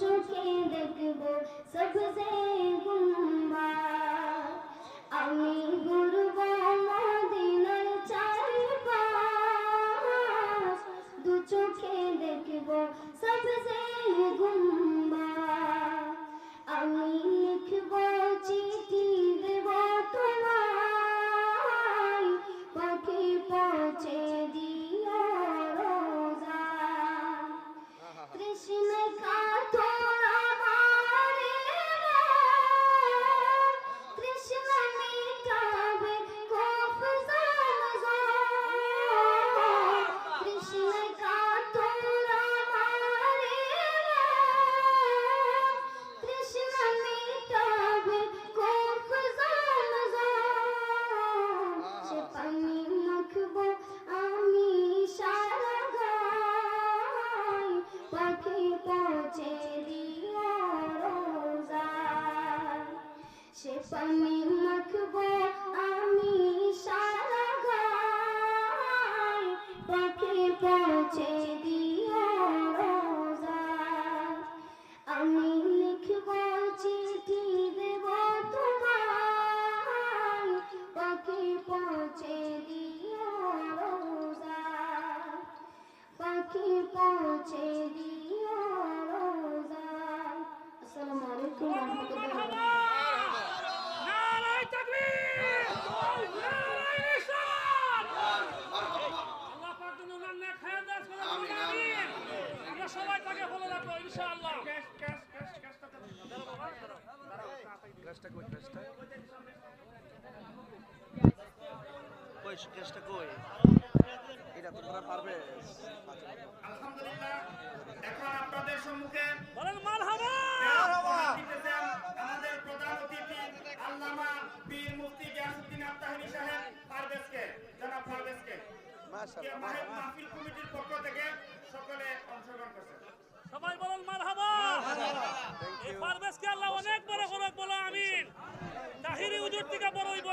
झुके देखो सबसे गुम्बा mercato. 欢迎 রাখব ইনশাআল্লাহ। কই কই? এটা তোমরা পারবে। আলহামদুলিল্লাহ এখন আপনাদের সম্মুখে বলেন মারহাবা! বক্তব্য আমাদের প্রধান অতিথি আল্লামা বীর মুফতি গিয়াসউদ্দিন আত্তাহারি সাহেব পারভেজকে জনাব পারভেজকে। মাহফিল কমিটির পক্ষ থেকে সকলে অংশগ্রহণ করছেন। হুজুর থেকে বড় হইব